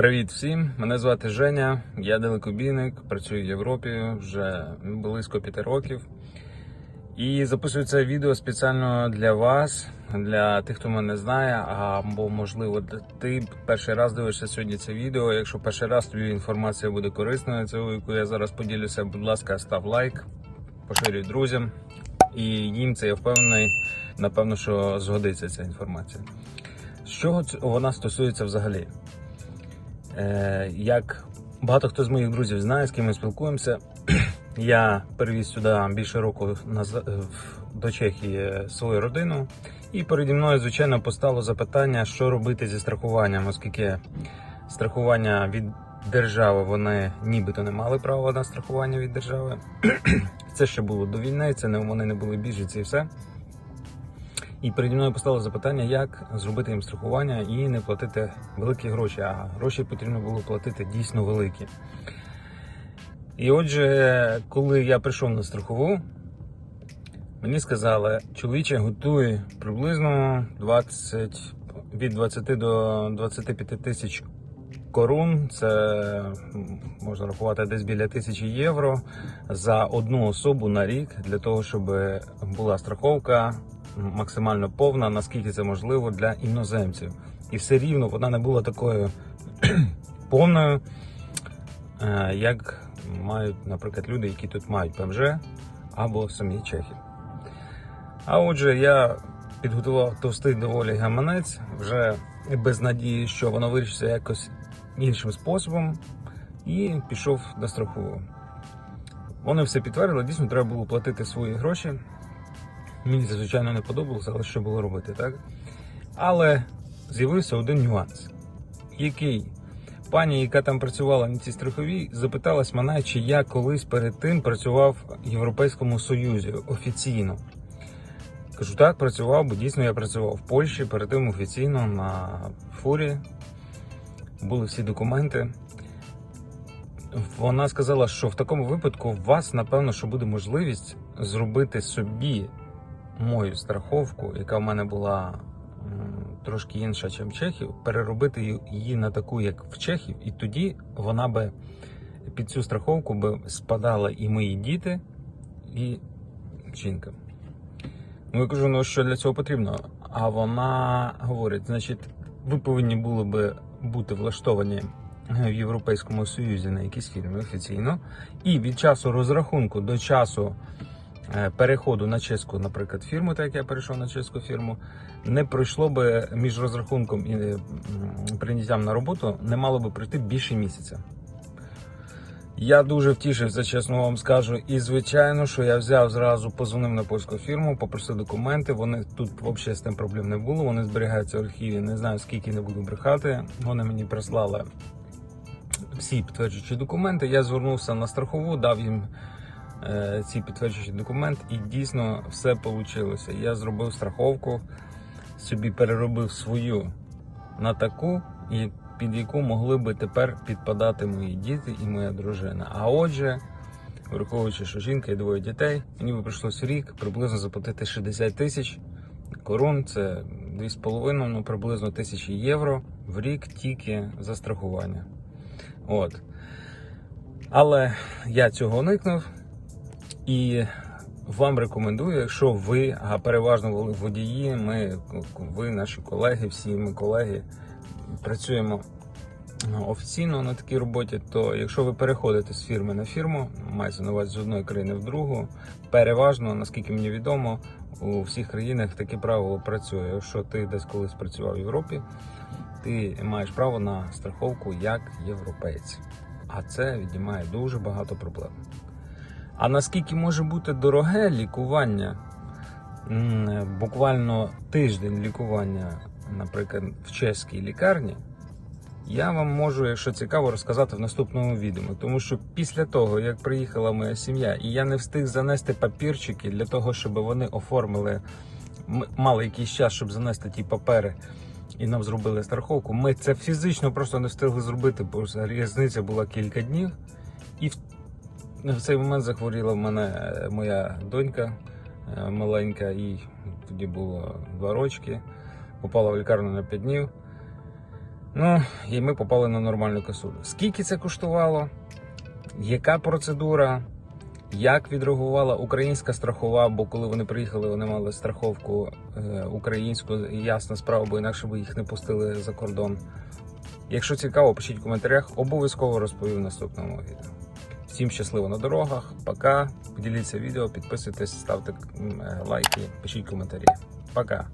Привіт всім! Мене звати Женя, я далекобійник, працюю в Європі вже близько п'яти років. І записую це відео спеціально для вас, для тих, хто мене знає, або можливо ти перший раз дивишся сьогодні це відео. Якщо перший раз тобі інформація буде корисною, це яку я зараз поділюся, будь ласка, став лайк, поширюй друзям. І їм це я впевнений, напевно, що згодиться ця інформація. З чого вона стосується взагалі? Е, як багато хто з моїх друзів знає, з ким ми спілкуємося, я перевіз сюди більше року в- до Чехії свою родину. І переді мною, звичайно, постало запитання, що робити зі страхуванням, оскільки страхування від держави вони нібито не мали права на страхування від держави. Це ще було до війни, це не вони не були біженці і все. І переді мною постало запитання, як зробити їм страхування і не платити великі гроші. А гроші потрібно було платити дійсно великі. І отже, коли я прийшов на страхову, мені сказали, чоловіче, готуй приблизно 20, від 20 до 25 тисяч корун. Це можна рахувати десь біля тисячі євро за одну особу на рік для того, щоб була страховка максимально повна, наскільки це можливо для іноземців. І все рівно вона не була такою повною, е, як мають, наприклад, люди, які тут мають ПМЖ або самі чехи. А отже, я підготував товстий доволі гаманець, вже без надії, що воно вирішиться якось іншим способом, і пішов на страхову. Вони все підтвердили, дійсно треба було платити свої гроші. Мені це, звичайно, не подобалося, але що було робити, так? Але з'явився один нюанс, який пані, яка там працювала на цій страховій, запиталась мене, чи я колись перед тим працював в Європейському Союзі офіційно. Кажу, так, працював, бо дійсно я працював в Польщі, перед тим офіційно на фурі. Були всі документи. Вона сказала, що в такому випадку у вас, напевно, що буде можливість зробити собі мою страховку, яка в мене була трошки інша, ніж Чехів, переробити її- на таку, як в Чехів, і тоді вона би під цю страховку би спадала і мої діти, і жінка. Ну, я кажу, ну що для цього потрібно? А вона говорить: значить, ви повинні були би бути влаштовані в Європейському Союзі на якісь фірми офіційно, і від часу розрахунку до часу переходу на чеську, наприклад, фірму, так як я перейшов на чеську фірму, не пройшло би між розрахунком і е, прийняттям на роботу, не мало би пройти більше місяця. Я дуже втішився, чесно вам скажу. І звичайно, що я взяв зразу, позвонив на польську фірму, попросив документи. Вони тут взагалі з тим проблем не було. Вони зберігаються в архіві. Не знаю скільки не буду брехати. Вони мені прислали всі підтверджуючі документи. Я звернувся на страхову, дав їм е, ці підтверджуючі документи, і дійсно все вийшло. Я зробив страховку, собі переробив свою на таку, під яку могли би тепер підпадати мої діти і моя дружина. А отже, враховуючи, що жінка і двоє дітей, мені би прийшлося рік приблизно заплатити 60 тисяч корон, це 2,5, ну приблизно тисячі євро в рік тільки за страхування. От. Але я цього уникнув і вам рекомендую, якщо ви, а переважно водії, ми, ви, наші колеги, всі ми колеги, працюємо офіційно на такій роботі, то якщо ви переходите з фірми на фірму, мається на увазі з одної країни в другу, переважно, наскільки мені відомо, у всіх країнах таке правило працює. Якщо ти десь колись працював в Європі, ти маєш право на страховку як європейць. А це віднімає дуже багато проблем. А наскільки може бути дороге лікування? Буквально тиждень лікування, наприклад, в чеській лікарні, я вам можу, якщо цікаво, розказати в наступному відео. Тому що після того, як приїхала моя сім'я, і я не встиг занести папірчики для того, щоб вони оформили, мали якийсь час, щоб занести ті папери, і нам зробили страховку. Ми це фізично просто не встигли зробити, бо різниця була кілька днів. І в цей момент захворіла в мене е, моя донька е, маленька, їй тоді було два рочки. Попала в лікарню на 5 днів. Ну, і ми попали на нормальну касулю. Скільки це коштувало? Яка процедура? Як відреагувала українська страхова? Бо коли вони приїхали, вони мали страховку е, українську, ясна справа, бо інакше б їх не пустили за кордон. Якщо цікаво, пишіть в коментарях, обов'язково розповім в наступному відео. Всім щасливо на дорогах, пока. Поділіться відео, підписуйтесь, ставте е, лайки, пишіть коментарі. Пока.